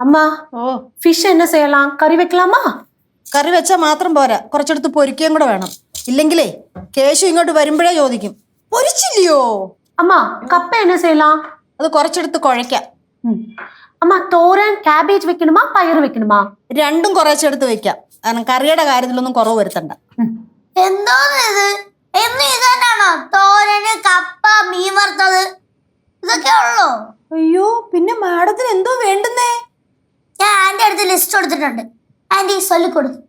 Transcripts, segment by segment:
அம்மா ഓ ஃபிஷ் என்ன செய்யலாம் கறி வைக்கலாமா കറി വെച്ചാൽ മാത്രം പോരാ കുറച്ചെടുത്ത് പൊരിക്കുകയും കൂടെ വേണം ഇല്ലെങ്കിലേ കേശു ഇങ്ങോട്ട് വരുമ്പോഴേ ചോദിക്കും പൊരിച്ചില്ലയോ அம்மா கப்பை என்ன செய்யலாம் അത് കുറച്ചെടുത്ത് കുഴയ്ക്കാം ம். அம்மா தோரன் கேபேஜ் வைக்கணுமா பயிர் வைக்கணுமா രണ്ടും കുറച്ചെടുത്ത് വെക്കാം കാരണം കറിയുടെ കാര്യത്തിലൊന്നും കുറവ് വരുത്തണ്ട ம். എന്തോന്ന് ഇത് എന്നും ഇത് തന്നെയാണോ തോരന് കപ്പ മീൻ വറുത്തത് ഇതൊക്കെ ഉള്ളോ അയ്യോ പിന്നെ മാഡത്തിന് എന്തോ വേണ്ടുന്നേ ഞാൻ ആന്റി അടുത്ത് ലിസ്റ്റ് കൊടുത്തിട്ടുണ്ട് ആന്റി ചൊല്ലിക്കൊടുത്തു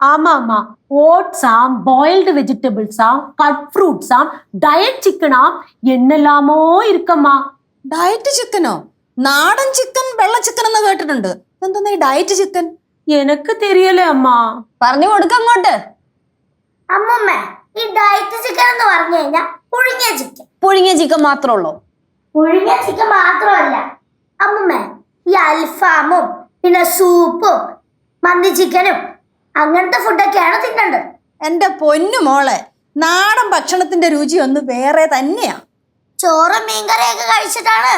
ஆமா ஆமா ஓட்ஸாம் பாயில்டு வெஜிடபிள்ஸாம் கட் ஃப்ரூட்ஸாம் டயட் சிக்கனாம் என்னெல்லாமோ இருக்கம்மா ഡയറ്റ് ചിക്കനോ നാടൻ ചിക്കൻ വെള്ള ചിക്കൻ എന്ന് കേട്ടിട്ടുണ്ട് എന്താ ഈ ഡയറ്റ് ചിക്കൻ எனக்கு தெரியல அம்மா പറഞ്ഞു കൊടുക്ക അങ്ങോട്ട് അമ്മമ്മ ഈ ഡയറ്റ് ചിക്കൻ എന്ന് പറഞ്ഞു കഴിഞ്ഞാൽ പുഴുങ്ങിയ ചിക്കൻ പുഴുങ്ങിയ ചിക്കൻ മാത്രമേ ഉള്ളൂ പുഴുങ്ങിയ ചിക്കൻ മാത്രമല്ല അമ്മമ്മ ഈ അൽഫാമും പിന്നെ സൂപ്പും മന്തി ചിക്കനും അങ്ങനത്തെ ഫുഡൊക്കെയാണ് തിന്നേണ്ടത്. എന്റെ പൊന്നു മോളെ നാടൻ ഭക്ഷണത്തിന്റെ രുചി ഒന്ന് വേറെ തന്നെയാ. ചോറും മീൻകറിയൊക്കെ കഴിച്ചിട്ടാണ്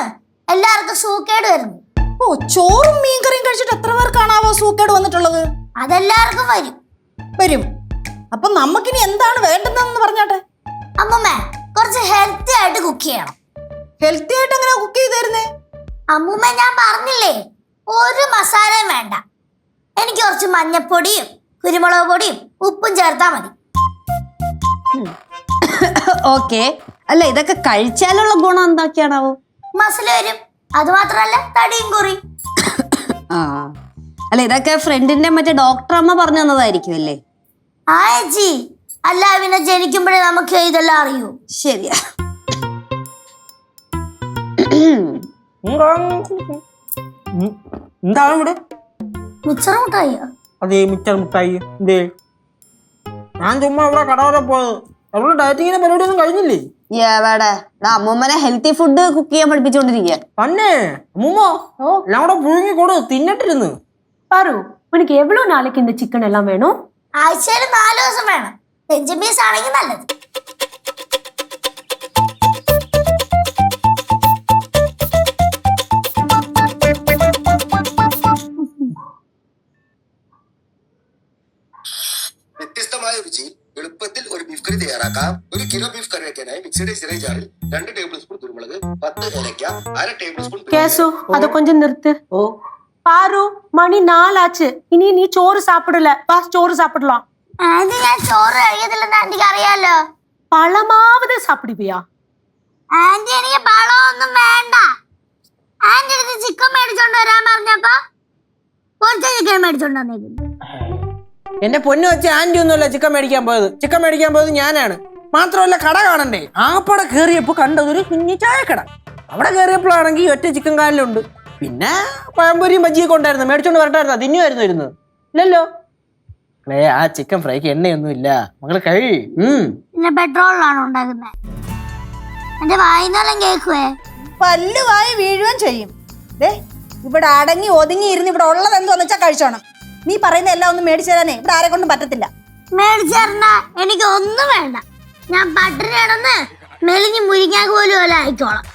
എല്ലാവർക്കും സൂക്കേട് വരുന്നത്. ഓ ചോറും മീൻകറിയും കഴിച്ചിട്ട് എത്ര പേർക്കാണാവോ സൂക്കേട് വന്നിട്ടുള്ളത്? അതെല്ലാവർക്കും വരും. വരും. അപ്പൊ നമുക്കിനി എന്താണ് വേണ്ടതെന്ന് പറഞ്ഞാട്ടെ? അമ്മമ്മേ കുറച്ച് ഹെൽത്തി ആയിട്ട് കുക്ക് ചെയ്യണം. ഹെൽത്തി ആയിട്ട് എങ്ങനെ കുക്ക് ചെയ്ത് തരുന്നേ അമ്മൂമ്മ ഞാൻ പറഞ്ഞില്ലേ ഒരു മസാലയും വേണ്ട. എനിക്ക് കുറച്ച് മഞ്ഞപ്പൊടിയും കുരുമുളക് പൊടിയും ഉപ്പും ചേർത്താൽ മതി. ഓക്കെ. അല്ല ഇതൊക്കെ കഴിച്ചാലുള്ള ഗുണം എന്തൊക്കെയാണാവോ? മസിൽ വരും. അത് മാത്രമല്ല തടിയും കുറി ആ. അല്ല ഇതൊക്കെ ഫ്രണ്ടിന്റെ മറ്റേ ഡോക്ടർ അമ്മ പറഞ്ഞു തന്നതായിരിക്കും അല്ലേ? ആ ജി അല്ല പിന്നെ ജനിക്കുമ്പോഴേ നമുക്ക് ഇതെല്ലാം അറിയൂ. ശരിയാ. എന്താണ് ഇവിടെ? മുട്ടായി അതെ മിച്ചർ മുട്ടായി എന്തേ? ഞാൻ ചുമ്മാ ഇവിടെ കട വരെ പോയത്. അവിടെ ഡയറ്റിങ്ങിന്റെ പരിപാടി ഒന്നും കഴിഞ്ഞില്ലേ എവിടെ? ഹെൽത്തി ഫുഡ് കുക്ക് ചെയ്യാൻ പഠിപ്പിച്ചുകൊണ്ടിരിക്കുക പുഴുങ്ങി ചിക്കൻ എല്ലാം വേണോ? ആഴ്ചയിൽ നാല് ദിവസം വേണം. ആണെങ്കിൽ നല്ലത്. എളുപ്പത്തിൽ ഒരു ബീഫ് കറി തയ്യാറാക്കാം ഒരു കിലോ ബീഫ് കറി വയ്ക്കാനായി മിക്സിയുടെ ചെറിയ ജാറിൽ രണ്ട് ടേബിൾ സ്പൂൺ കുരുമുളക് പത്ത് ഏലക്ക അര ടേബിൾ സ്പൂൺ கேசு அத கொஞ்சம் நிறுத்து ഓ பாரு மணி நாலாச்சு இனி நீ சோறு சாப்பிடல வா சோறு சாப்பிடலாம் ആന്റി ഞാൻ ചോറ് കഴിക്കത്തില്ലെന്ന് ആന്റിക്ക് അറിയാലോ பழமாவது சாப்பிடுவியா ആന്റി എനിക്ക് പഴമൊന്നും വേണ്ട ആന്റി അടുത്ത് ചിക്കൻ മേടിച്ചോണ്ട് വരാൻ പറഞ്ഞപ്പോ പൊരിച്ച ചിക്കൻ മേടിച്ചോണ്ട് വന്നേക്കുന്നു എന്റെ പൊന്നു വെച്ച് ആന്റി ഒന്നുമല്ല ചിക്കൻ മേടിക്കാൻ പോയത്. ചിക്കൻ മേടിക്കാൻ പോയത് ഞാനാണ്. മാത്രമല്ല കട കാണണ്ടേ? ആപ്പട കേറിയപ്പോ കണ്ടത് ഒരു കുഞ്ഞു ചായക്കട. അവിടെ കയറിയപ്പോഴാണെങ്കിൽ ഒറ്റ ചിക്കൻ കാലിലുണ്ട്. പിന്നെ പഴംപൊരിയും ബജ്ജിയൊക്കെ ഉണ്ടായിരുന്നു. മേടിച്ചോണ്ട് വരട്ടായിരുന്നു തിന്നുമായിരുന്നു ഇരുന്നത് ഇല്ലല്ലോ. ക്ലേ ആ ചിക്കൻ ഫ്രൈക്ക് എണ്ണയൊന്നും ഇല്ല. മകൾ കഴി പെട്രോളിലാണ് ഉണ്ടാക്കുന്നത്. എന്റെ പല്ലുവായി വീഴുകയും ചെയ്യും. ദേ ഇവിടെ അടങ്ങി ഒതുങ്ങി ഇരുന്ന് ഇവിടെ ഉള്ളത് എന്തോന്ന് വെച്ചാൽ കഴിച്ചോണം. നീ പറയുന്ന എല്ലാം ഒന്നും മേടിച്ചു തരാനേ. ഇവിടെ ആരെ കൊണ്ടും പറ്റത്തില്ല. എനിക്ക് ഒന്നും വേണ്ട. ഞാൻ പട്ടിണിയാണെന്ന് മെലിഞ്ഞു മുരിങ്ങാൻ പോലും അല്ല ആയിക്കോളാം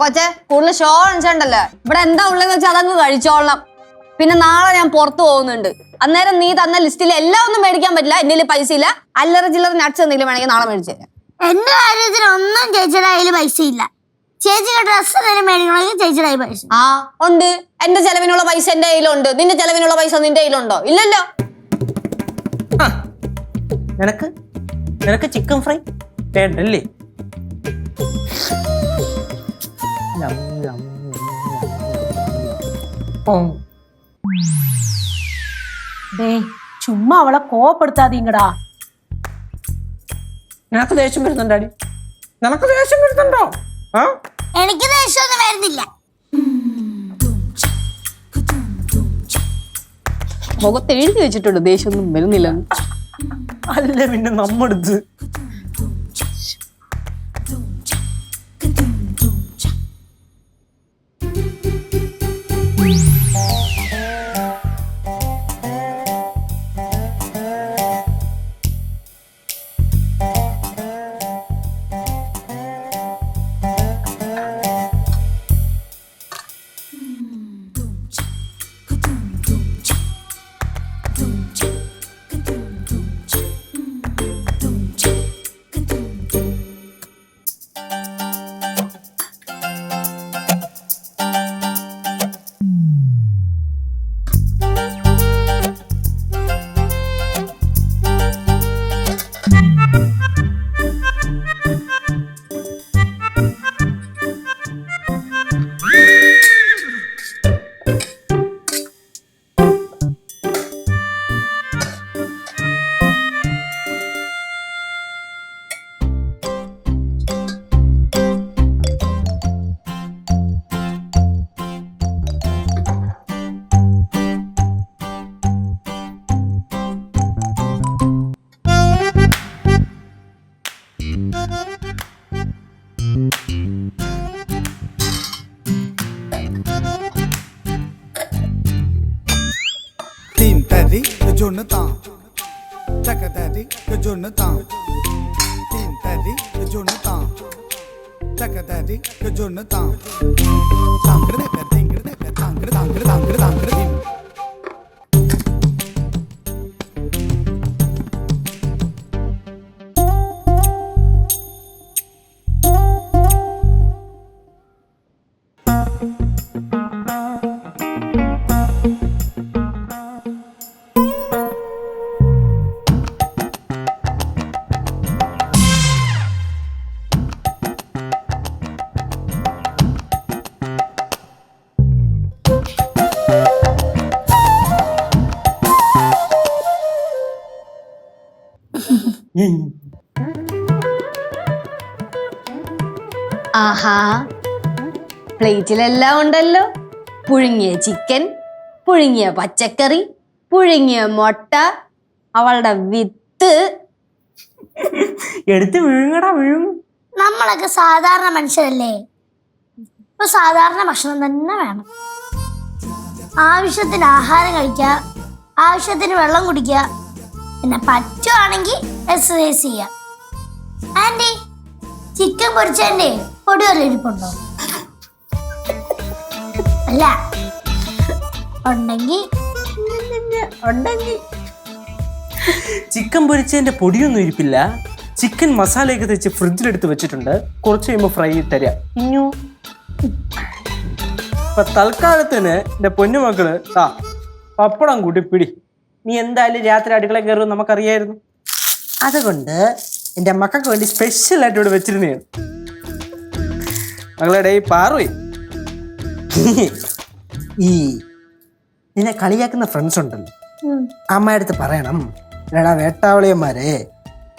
കൊച്ചെ കൂടുതൽ ഷോ അണിച്ചോണ്ടല്ലോ ഇവിടെ എന്താ ഉള്ളതെന്ന് വെച്ചാൽ അതങ്ങ് കഴിച്ചോളണം. പിന്നെ നാളെ ഞാൻ പുറത്തു പോകുന്നുണ്ട്. അന്നേരം നീ തന്ന ലിസ്റ്റിൽ എല്ലാം ഒന്നും മേടിക്കാൻ പറ്റില്ല. എന്റെ പൈസ ഇല്ല. അല്ലറ ചില്ലറ നട്സ് എന്തെങ്കിലും വേണമെങ്കിൽ നാളെ മേടിച്ചു തരാം. എന്റെ കാര്യത്തിൽ ഒന്നും ചേച്ചിയുടെ കയ്യിൽ പൈസ ഇല്ല. എന്റെ ചെലവിനുള്ള പൈസ എന്റെ കയ്യിലുണ്ട്. നിന്റെ ചെലവിനുള്ള പൈസ നിന്റെ കയ്യിലുണ്ടോ? ഇല്ലല്ലോ. നിനക്ക്? നിനക്ക് ചിക്കൻ ഫ്രൈ വേണ്ടല്ലേ? ചുമ്മാ അവളെ കോപ്പെടുത്താതീങ്കടാ നിനക്ക് ദേഷ്യം വരുന്നുണ്ടാടി നിനക്ക് ദേഷ്യം വരുന്നുണ്ടോ? ആ? എനിക്ക് ദേഷ്യമൊന്നും വരുന്നില്ല. മുഖത്ത് എഴുതി വെച്ചിട്ടുണ്ട് ദേഷ്യമൊന്നും വരുന്നില്ല അല്ല പിന്നെ നമ്മടുത്ത്. जुनता चक दैरी के जुनता तीन दैरी के जुनता चक दैरी के जुनता तांगड़ दे तांगड़ दे तांगड़ तांगड़ तांगड़ तांगड़ ആഹാ. പ്ലേറ്റിലെല്ലാം ഉണ്ടല്ലോ. പുഴുങ്ങിയ ചിക്കൻ പുഴുങ്ങിയ പച്ചക്കറി പുഴുങ്ങിയ മുട്ട അവളുടെ വിത്ത്. എടുത്ത് വിഴുങ്ങടാ വിഴുങ്ങും. നമ്മളൊക്കെ സാധാരണ മനുഷ്യരല്ലേ? ഇപ്പൊ സാധാരണ ഭക്ഷണം തന്നെ വേണം. ആവശ്യത്തിന് ആഹാരം കഴിക്കുക ആവശ്യത്തിന് വെള്ളം കുടിക്കുക പിന്നെ പറ്റുവാണെങ്കിൽ എക്സസൈസ് ചെയ്യാം. ആന്റി ചിക്കൻ പൊരിച്ചതിന്റെ പൊടി വല്ല ഇരിപ്പുണ്ടോ? അല്ല. ഉണ്ടെങ്കിൽ. ഉണ്ടെങ്കിൽ ചിക്കൻ പൊരിച്ചതിന്റെ പൊടിയൊന്നും ഇരിപ്പില്ല. ചിക്കൻ മസാലയൊക്കെ തെച്ച് ഫ്രിഡ്ജിലെടുത്ത് വെച്ചിട്ടുണ്ട്. കുറച്ച് കഴിയുമ്പോൾ ഫ്രൈ തരാം. ഇഞ്ഞു. ഇപ്പൊ തൽക്കാലത്തിന് എന്റെ പൊന്നുമക്കൾ ആ പപ്പടം കൂട്ടി പിടി. നീ എന്തായാലും രാത്രി അടുക്കള കയറും നമുക്കറിയായിരുന്നു. അതുകൊണ്ട് എന്റെ മക്കൾക്ക് വേണ്ടി സ്പെഷ്യൽ ആയിട്ട് ഇവിടെ വെച്ചിരുന്നതാണ് മകളുടെ ഈ പാറുവേ ഈ നിന്നെ കളിയാക്കുന്ന ഫ്രണ്ട്സ് ഉണ്ടല്ലോ. അമ്മയടുത്ത് പറയണം എടാ വേട്ടാവളിയന്മാരെ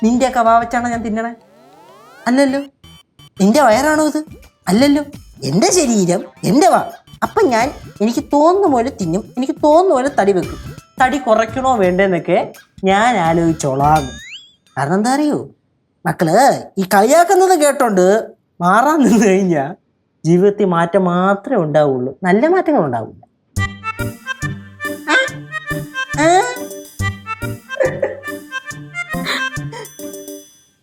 നിന്റെയൊക്കെ വാവച്ചാണോ ഞാൻ തിന്നണേ? അല്ലല്ലോ. നിന്റെ വയറാണോ ഇത്? അല്ലല്ലോ. എന്റെ ശരീരം എന്റെ വാ. അപ്പം ഞാൻ എനിക്ക് തോന്നുന്ന പോലെ തിന്നും എനിക്ക് തോന്നുന്ന പോലെ തടി വെക്കും. തടി കുറയ്ക്കണോ വേണ്ടെന്നൊക്കെ ഞാൻ ആലോചിച്ചോളാം. കാരണം എന്താ അറിയൂ? മക്കൾ ഈ കളിയാക്കുന്നത് കേട്ടോണ്ട് മാറാൻ നിന്ന് കഴിഞ്ഞാൽ ജീവിതത്തിൽ മാറ്റം മാത്രമേ ഉണ്ടാവുള്ളൂ. നല്ല മാറ്റങ്ങൾ ഉണ്ടാവില്ല.